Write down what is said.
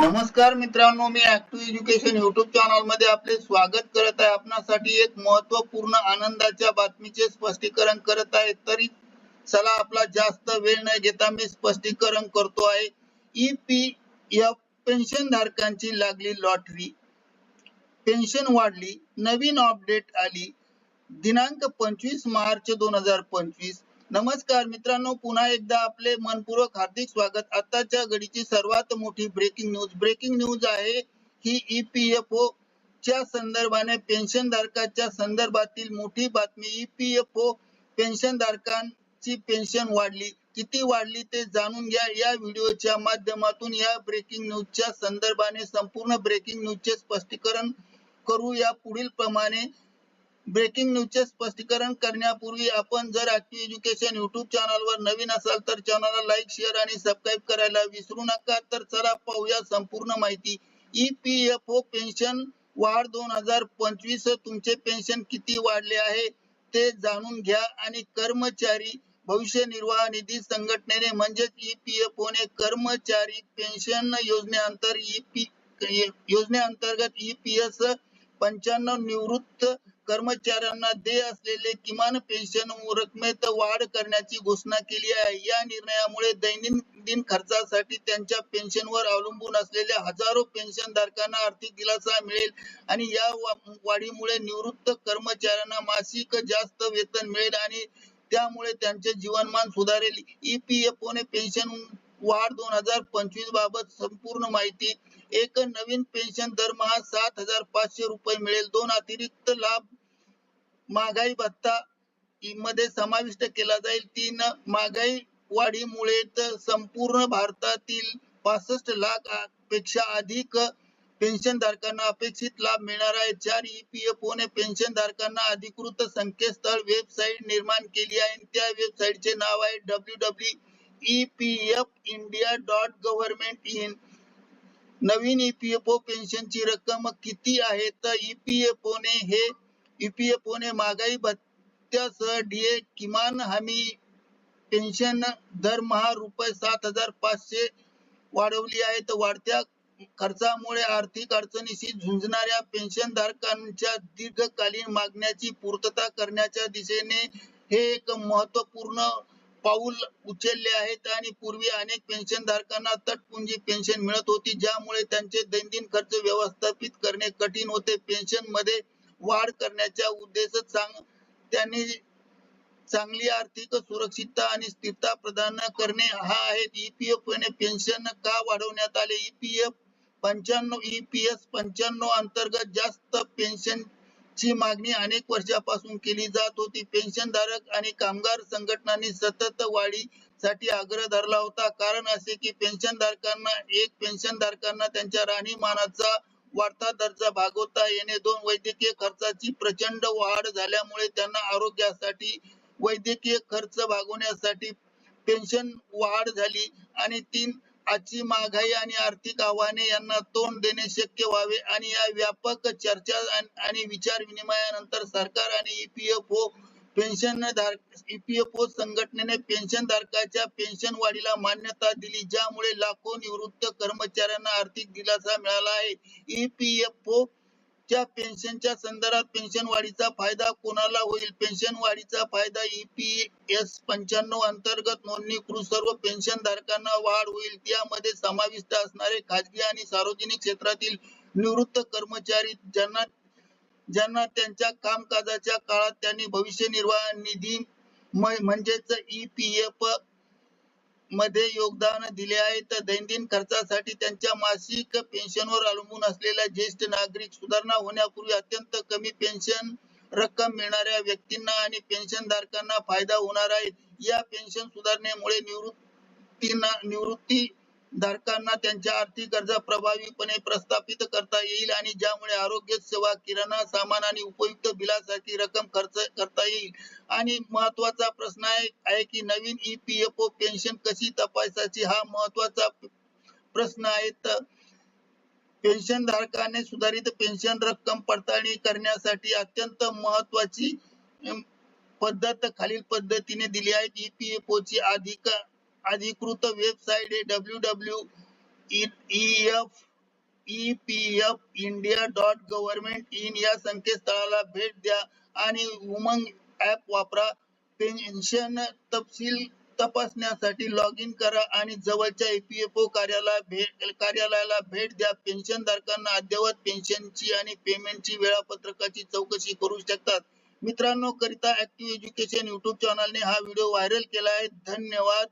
नमस्कार मित्रांनो मी ऍक्टिव्ह एज्युकेशन युट्यूब चॅनलमध्ये आपले स्वागत करत आहे. आपणासाठी एक महत्त्वपूर्ण आनंदाच्या बातमीचे स्पष्टीकरण करत आहे. तरी चला आपला जास्त वेळ न घेता मी स्पष्टीकरण करतो आहे. ई पी एफ पेन्शन धारकांची लागली लॉटरी. पेन्शन वाढली नवीन अपडेट आली. दिनांक पंचवीस मार्च दोन हजार पंचवीस. नमस्कार मित्रांनो पुन्हा एकदा आपले मनपूर्वक हार्दिक स्वागत. आताच्या घडीची सर्वात मोठी ब्रेकिंग न्यूज ब्रेकिंग न्यूज आहे ही ईपीएफओ च्या संदर्भाने पेन्शन धारकाच्या संदर्भातील मोठी बातमी ईपीएफओ पेन्शन धारकांची पेन्शन वाढली. किती वाढली ते जाणून घ्या. या व्हिडिओच्या माध्यमातून या ब्रेकिंग न्यूजच्या संदर्भाने संपूर्ण ब्रेकिंग न्यूजचे स्पष्टीकरण करू या पुढील प्रमाणे ब्रेकिंग न्यूजचे स्पष्टीकरण करण्यापूर्वी आपण जर ऍक्टिव्ह एज्युकेशन युट्यूब चॅनलवर नवीन असाल तर चॅनलला लाईक शेअर आणि सबस्क्राईब करायला विसरू नका. तर चला पाहूया संपूर्ण माहिती. E P F O pension वाढ दोन हजार पंचवीस तुमचे पेन्शन किती वाढले आहे ते जाणून घ्या. आणि कर्मचारी भविष्य निर्वाह निधी संघटनेने म्हणजेच ई पी एफ ओ ने कर्मचारी पेन्शन योजनेअंतर ई पी योजनेअंतर्गत ई पी एस पंच्याण्णव निवृत्त कर्मचाऱ्यांना देय असलेले किमान पेन्शन रकमेत वाढ करण्याची घोषणा केली आहे. या निर्णयामुळे दैनंदिन खर्चासाठी त्यांच्या पेन्शनवर अवलंबून असलेल्या हजारो पेन्शन धारकांना आर्थिक दिलासा मिळेल आणि या वाढीमुळे निवृत्त कर्मचाऱ्यांना मासिक जास्त वेतन मिळेल आणि त्यामुळे त्यांचे जीवनमान सुधारेल. ईपीएफओ ने पेन्शन वाढ दोन हजार पंचवीस बाबत संपूर्ण माहिती एक नवीन पेन्शन दरमहा सात हजार पाचशे रुपये मिळेल. दोन अतिरिक्त लाभ महागाई भत्ता मध्ये समाविष्ट केला जाईल. तीन महागाई वाढीमुळे संपूर्ण भारतातील पासष्ट लाखपेक्षा अधिक पेन्शन धारकांना अपेक्षित लाभ मिळणार आहे. चार ईपीएफओ ने पेन्शन धारकांना अधिकृत संकेतस्थळ वेबसाईट निर्माण केली आहे. त्या वेबसाईटचे नाव आहे W W EPF India dot government in Naveen EPFO पेन्शनची रक्कम किती आहे? तर ईपीएफओ ने हे ईपीएफओने महागाई भत्त्यासह डीए किमान हमी पेन्शन दरमहा रुपये सात हजार पाचशे वाढवली आहे. तर वाढत्या खर्चामुळे आर्थिक अडचणीशी झुंजणाऱ्या पेन्शन धारकांच्या दीर्घकालीन मागण्याची पूर्तता करण्याच्या दिशेने हे एक महत्त्वपूर्ण पाऊल उचलले आहेत. आणि पूर्वी अनेक पेन्शन धारकांना तटपुंजी पेन्शन मिळत होती ज्यामुळे त्यांचे दैनंदिन खर्च व्यवस्थापित करणे कठीण होते. पेन्शनमध्ये वाढ करण्याच्या उद्देशात सांग. त्यांनी चांगली आर्थिक सुरक्षितता आणि स्थिरता प्रदान करणे हा आहे. ईपीएफ पेन्शन का वाढवण्यात आले? ईपीएफ पंच्याण्णव ईपीएस पंच्याण्णव अंतर्गत जास्त पेन्शन ची मागणी अनेक वर्षापासून केली जात होती. पेन्शन धारक आणि कामगार संघटनांनी सतत वाढीसाठी आग्रह धरला होता. कारण असे की पेन्शन धारकांना एक पेन्शन धारकांना त्यांच्या राहणीमानाचा वाढता दर्जा भागवता येणे दोन वैद्यकीय खर्चाची प्रचंड वाढ झाल्यामुळे त्यांना आरोग्यासाठी वैद्यकीय खर्च भागवण्यासाठी पेन्शन वाढ झाली. आणि तीन आजची महागाई आणि आर्थिक आव्हाने यांना तोंड देणे शक्य व्हावे. आणि या व्यापक चर्चा आणि- विचार विनिमयानंतर सरकार आणि ईपीएफओ पेन्शन धारक ईपीएफओ संघटनेने पेन्शन धारकाच्या पेन्शन वाढीला मान्यता दिली ज्यामुळे लाखो निवृत्त कर्मचाऱ्यांना आर्थिक दिलासा मिळाला आहे. ईपीएफओ च्या पेन्शनच्या संदर्भात पेन्शन वाढीचा फायदा कोणाला होईल? पेन्शन वाढीचा फायदा ईपीएस पंच्याण्णव अंतर्गत नोंदणीकृत सर्व पेन्शन धारकांना वाढ होईल. त्यामध्ये समाविष्ट असणारे खाजगी आणि सार्वजनिक क्षेत्रातील निवृत्त कर्मचारी ज्यांना ज्यांना त्यांच्या कामकाजाच्या काळात त्यांनी भविष्य निर्वाह निधी म्हणजेच ईपीएफमध्ये योगदान दिले आहे. तर दैनंदिन खर्चासाठी त्यांच्या मासिक पेन्शनवर अवलंबून असलेल्या ज्येष्ठ नागरिक सुधारणा होण्यापूर्वी अत्यंत कमी पेन्शन रक्कम मिळणाऱ्या व्यक्तींना आणि पेन्शन धारकांना फायदा होणार आहे. या पेन्शन सुधारणेमुळे निवृत्तींना निवृत्ती धारकांना त्यांच्या आर्थिक गरजा प्रभावीपणे प्रस्थापित करता येईल आणि ज्यामुळे आरोग्य सेवा किराणा सामान आणि उपयुक्त बिलासाठी रक्कम खर्च करता येईल. आणि महत्त्वाचा प्रश्न आहे की नवीन ईपीएफओ पेन्शन कशी तपासायची? हा महत्त्वाचा प्रश्न आहे. तर पेन्शन धारकाने सुधारित पेन्शन रक्कम पडताळणी करण्यासाठी अत्यंत महत्वाची पद्धत खालील पद्धतीने दिली आहे. ईपीएफओ ची अधिक अधिकृत वेबसाईट आहे W W E F E P F India dot government in या संकेतस्थळाला भेट द्या आणि उमंग ऍप वापरा. पेन्शन तपशील तपासण्यासाठी लॉग इन करा आणि जवळच्या ईपीएफओ कार्यालय भेट कार्यालयाला भेट द्या. पेन्शन धारकांना अद्ययावत पेन्शनची आणि पेमेंटची वेळापत्रकाची चौकशी करू शकतात. मित्रांनो करिता ऍक्टिव्ह एज्युकेशन युट्यूब चॅनलने हा व्हिडिओ व्हायरल केला आहे. धन्यवाद.